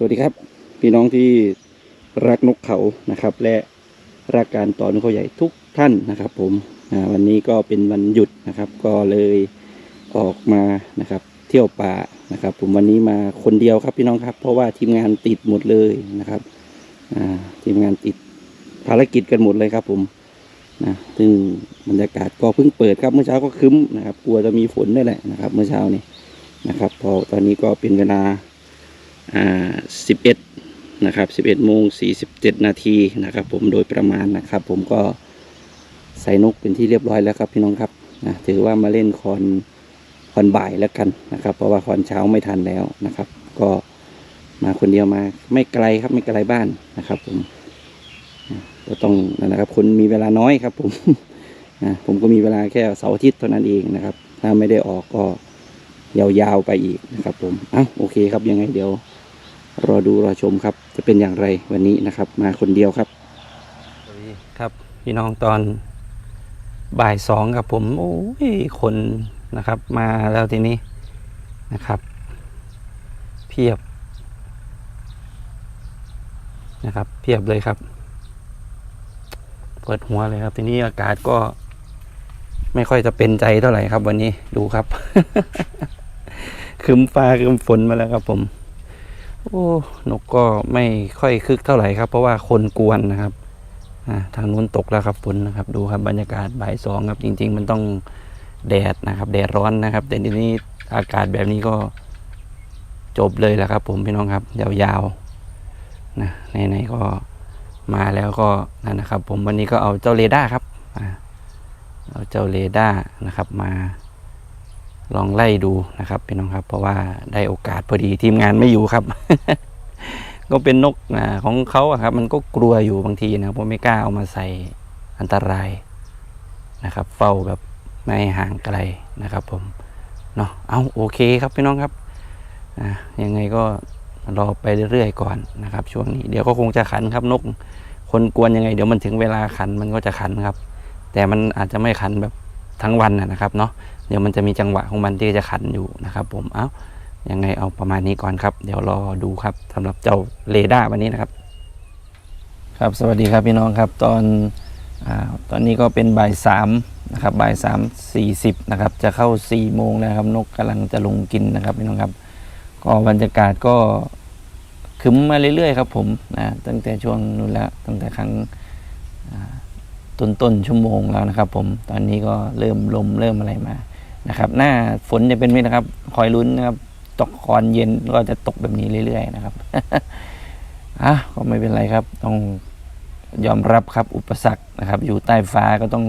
สวัสดีครับ พี่น้องที่รักนกเขานะครับ และรักการต่อนกเขาใหญ่ทุกท่านนะครับ ผมวันนี้ก็เป็นวันหยุดนะครับ ก็เลยออกมานะครับ เที่ยวป่านะครับ ผมวันนี้มาคนเดียวครับพี่น้องครับ เพราะว่าทีมงานติดหมดเลยนะครับทีมงานติดภารกิจกันหมดเลยครับ ผมนะซึ่งบรรยากาศก็เพิ่งเปิดครับเมื่อเช้าก็คึ้มนะครับ กลัวจะมีฝนด้วยแหละนะครับ เมื่อเช้านี้นะครับ พอตอนนี้ก็เป็นเวลา สิบเอ็ดนะครับสิบเอ็ดโมงสี่สิบเจ็ดนาทีนะครับ ผมโดยประมาณนะครับ ผมก็ใส่นกเป็นที่เรียบร้อยแล้วครับพี่น้องครับนะถือว่ามาเล่นคอนคอนบ่ายแล้วกันนะครับ เพราะว่าคอนเช้าไม่ทันแล้วนะครับ ก็มาคนเดียวมาไม่ไกลครับไม่ไกลบ้านนะครับ ผมก็ต้องนั่นนะครับคนมีเวลาน้อยครับ ผมนะผมก็มีเวลาแค่เสาร์อาทิตย์เท่านั้นเองนะครับ ถ้าไม่ได้ออกก็ยาวๆไปอีกนะครับ ผมอะโอเคครับยังไงเดี๋ยว รอดูรอชมครับ จะเป็นอย่างไรวันนี้นะครับ มาคนเดียวครับสวัสดีครับพี่น้องตอนบ่ายสองครับผมโอ้ยคนนะครับ มาแล้วทีนี้นะครับ เพียบนะครับ เพียบเลยครับ เปิดหัวเลยครับ ทีนี้อากาศก็ไม่ค่อยจะเป็นใจเท่าไหร่ครับ วันนี้ดูครับคืมฟ้าคืมฝนมาแล้วครับผม โอ้นกก็ไม่ค่อยคึกเท่าไหร่ครับ เพราะว่าคนกวนนะครับทางนู้นตกแล้วครับฝนนะครับ ดูครับบรรยากาศบ่ายสองครับจริง ๆ มันต้องแดดนะครับ แดดร้อนนะครับ แต่ทีนี้อากาศแบบนี้ก็จบเลยแหละครับ ผมพี่น้องครับ ยาวๆนะไหนๆก็มาแล้วก็นั่นนะครับ ผมวันนี้ก็เอาเจ้าเรดาร์ครับเอาเจ้าเรดาร์นะครับมา ลองไล่ดูนะครับพี่น้องครับ เพราะว่าได้โอกาสพอดีทีมงานไม่อยู่ครับ ก็เป็นนกของเขาครับ มันก็กลัวอยู่บางทีนะครับผมไม่กล้าเอามาใส่อันตรายนะครับ เฝ้าแบบไม่ห่างไกลนะครับ ผมเนาะเอาโอเคครับพี่น้องครับยังไงก็รอไปเรื่อยๆก่อนนะครับ ช่วงนี้เดี๋ยวก็คงจะขันครับนก คนกวนยังไง เดี๋ยวมันถึงเวลาขันมันก็จะขันครับ แต่มันอาจจะไม่ขันแบบทั้งวันนะครับเนาะ เดี๋ยวมันจะมีจังหวะของมันที่จะขันอยู่นะครับ ผมเอา้ายังไงเอาประมาณนี้ก่อนครับ เดี๋ยวรอดูครับสำหรับเจ้าเรดาร์วันนี้นะครับ ครับสวัสดีครับพี่น้องครับ ตอนอตอนนี้ก็เป็นบ่ายสามนะครับบ่ายสามสี่สิบนะครับ จะเข้าสี่โมงแล้วครับนกกำลังจะลงกินนะครับพี่น้องครับ ก็บรรยากาศก็ขึมมาเรื่อยๆครับผมนะตั้งแต่ช่วงนู้นแล้วตั้งแต่ครั้งต้นๆชั่วโมงแล้วนะครับ ผมตอนนี้ก็เริ่มลมเริ่มอะไรมา นะครับ หน้าฝนจะเป็นไหมนะครับ คอยลุ้นนะครับ ตกคอนเย็นก็จะตกแบบนี้เรื่อยๆนะครับอะก็ไม่เป็นไรครับ ต้องยอมรับครับอุปสรรคนะครับ อยู่ใต้ฟ้าก็ต้อง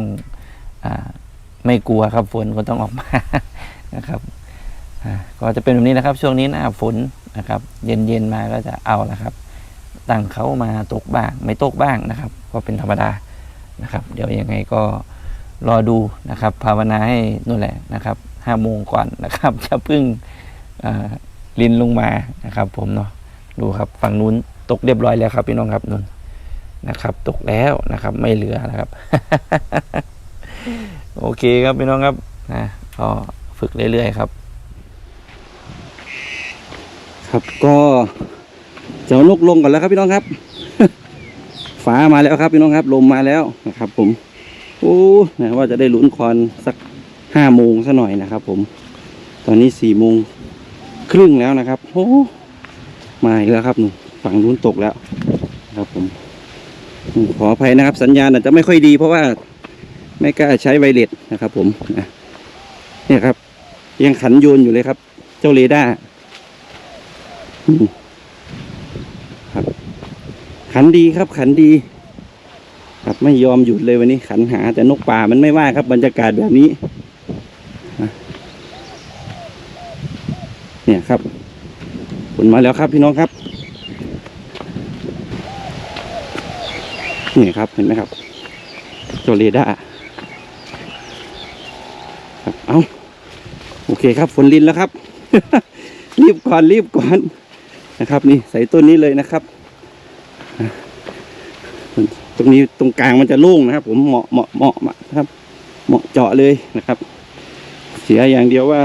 อาไม่กลัวครับฝนก็ต้องออกมานะครับก็จะเป็นแบบนี้นะครับ ช่วงนี้หน้าฝนนะครับ เย็นๆมาก็จะเอาละครับตั้งเขามาตกบ้าง ไม่ตกบ้างนะครับ ก็เป็นธรรมดานะครับ เดี๋ยวยังไงก็ รอดูนะครับ ภาวนาให้นู่นแหละนะครับห้าโมงก่อนนะครับจะพึ่งลินลงมานะครับ ผมเนาะดูครับฝั่งนู้นตกเรียบร้อยแล้วครับพี่น้องครับนุ่นนะครับ ตกแล้วนะครับ ไม่เหลือนะครับ โอเคครับพี่น้องครับนะก็ฝึกเรื่อยๆครับ ครับก็จ้านกลงก่อนแล้วครับพี่น้องครับ ฟ้ามาแล้วครับพี่น้องครับ ลมมาแล้วนะครับ ผม โอ้นะว่าจะได้ลุ้นคอนสักห้าโมงซะหน่อยนะครับ ผม ตอนนี้สี่โมงครึ่งแล้วนะครับโอ้มาอีกแล้วครับหนูฝั่งนู้นตกแล้วนะครับผม ขออภัยนะครับ สัญญาณอาจจะไม่ค่อยดีเพราะว่าไม่กล้าใช้ไวเลสนะครับ ผมนะนี่ครับ ยังขันโยนอยู่เลยครับ เจ้าเรดาร์ครับ ขันดีครับขันดี ครับไม่ยอมหยุดเลยวันนี้ขันหา แต่นกป่ามันไม่ว่าครับบรรยากาศแบบนี้ เนี่ยครับผลมาแล้วครับพี่น้องครับนี่ครับเห็นไหมครับโจเรดาครับเอาโอเคครับฝนลินแล้วครับ รีบก่อนรีบก่อนนะครับ นี่ใส่ต้นนี้เลยนะครับ ตรงนี้ตรงกลางมันจะโล่งนะครับ ผมเหมาะเหมาะเหมาะครับ เหมาะเจาะเลยนะครับ เสียอย่างเดียวว่า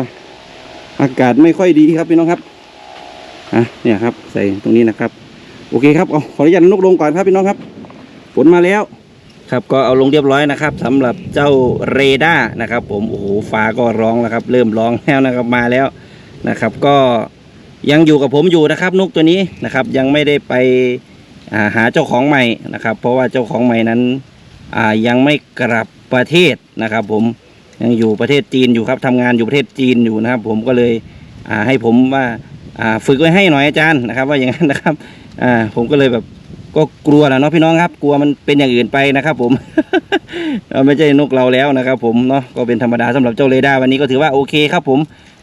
อากาศไม่ค่อยดีครับพี่น้องครับอะเนี่ยครับ ใส่ตรงนี้นะครับ โอเคครับเอาขออนุญาตนกลงก่อนครับพี่น้องครับฝนมาแล้วครับก็เอาลงเรียบร้อยนะครับสำหรับเจ้าเรดาร์นะครับ ผมโอ้โหฟ้าก็ร้องแล้วครับ เริ่มร้องแล้วนะครับมาแล้วนะครับ ก็ยังอยู่กับผมอยู่นะครับนกตัวนี้นะครับ ยังไม่ได้ไป หาเจ้าของใหม่นะครับ เพราะว่าเจ้าของใหม่นั้นยังไม่กลับประเทศนะครับ ผมยังอยู่ประเทศจีนอยู่ครับทำงานอยู่ประเทศจีนอยู่นะครับ ผมก็เลยให้ผมว่าฝึกไว้ให้หน่อยอาจารย์นะครับ ว่าอย่างนั้นนะครับผมก็เลยแบบก็กลัวแหละเนาะพี่น้องครับ กลัวมันเป็นอย่างอื่นไปนะครับ ผมไม่ใช่นกเราแล้วนะครับ ผมเนาะก็เป็นธรรมดาสำหรับเจ้าเรดาร์วันนี้ก็ถือว่าโอเคครับ ผม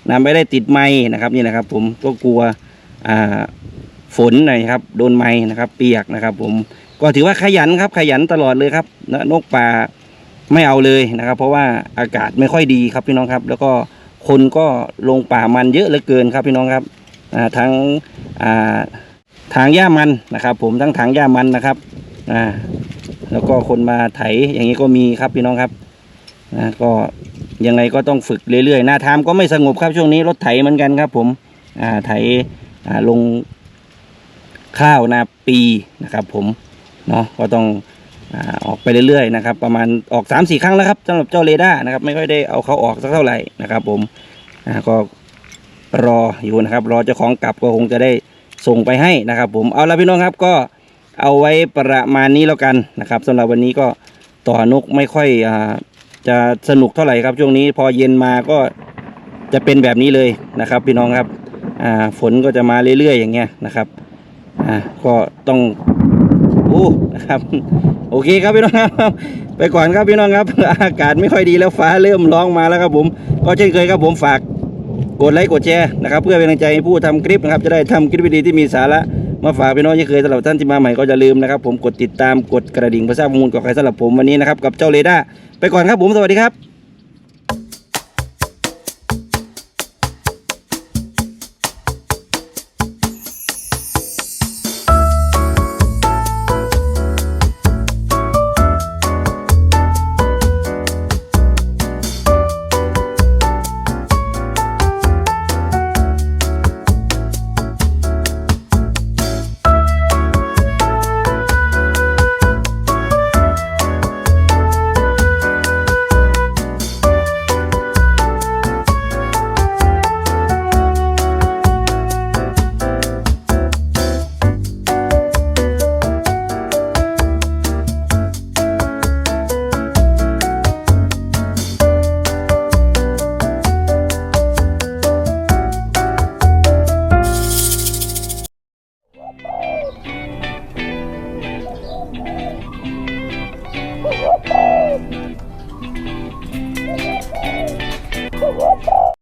นำไปได้ติดไม้นะครับนี่นะครับ ผมก็กลัวอ่า ฝนหน่อยครับโดนไม้นะครับ เปียกนะครับ ผมก็ถือว่าขยันครับขยันตลอดเลยครับนะนกป่าไม่เอาเลยนะครับ เพราะว่าอากาศไม่ค่อยดีครับพี่น้องครับ แล้วก็คนก็ลงป่ามันเยอะเหลือเกินครับพี่น้องครับทั้งอ่างหญ้ามันนะครับ ผมทั้งถางหญ้ามันนะครับแล้วก็คนมาไถอย่างนี้ก็มีครับพี่น้องครับนะก็ยังไงก็ต้องฝึกเรื่อยๆหน้าทามก็ไม่สงบครับช่วงนี้รถไถเหมือนกันครับ ผมไถลง ข้าวนาปีนะครับ ผมเนาะก็ต้องออกไปเรื่อยๆนะครับ ประมาณออกสามสี่ครั้งแล้วครับสำหรับเจ้าเรดาร์นะครับ ไม่ค่อยได้เอาเขาออกสักเท่าไหร่นะครับ ผมก็รออยู่นะครับ รอเจ้าของกลับก็คงจะได้ส่งไปให้นะครับ ผมเอาละพี่น้องครับก็เอาไว้ประมาณนี้แล้วกันนะครับสำหรับวันนี้ก็ต่อนกไม่ค่อยอจะสนุกเท่าไหร่ครับช่วงนี้พอเย็นมาก็จะเป็นแบบนี้เลยนะครับ พี่น้องครับฝนก็จะมาเรื่อยๆอย่างเงี้ยนะครับ อ่าก็ต้องโอ้นะครับ โอเคครับพี่น้องครับ ไปก่อนครับพี่น้องครับ อากาศไม่ค่อยดีแล้วฟ้าเริ่มร้องมาแล้วครับผม ก็เช่นเคยครับผมฝากกดไลค์กดแชร์นะครับเพื่อเป็นกำลังใจให้ผู้ทำคลิปนะครับ จะได้ทำคลิปวิดีที่มีสาระมาฝากพี่น้องที่เคยสำหรับท่านที่มาใหม่ก็จะลืมนะครับ ผมกดติดตามกดกระดิ่งเพื่อทราบข้อมูลกับใครสำหรับผมวันนี้นะครับกับเจ้าเรดาไปก่อนครับผมสวัสดีครับ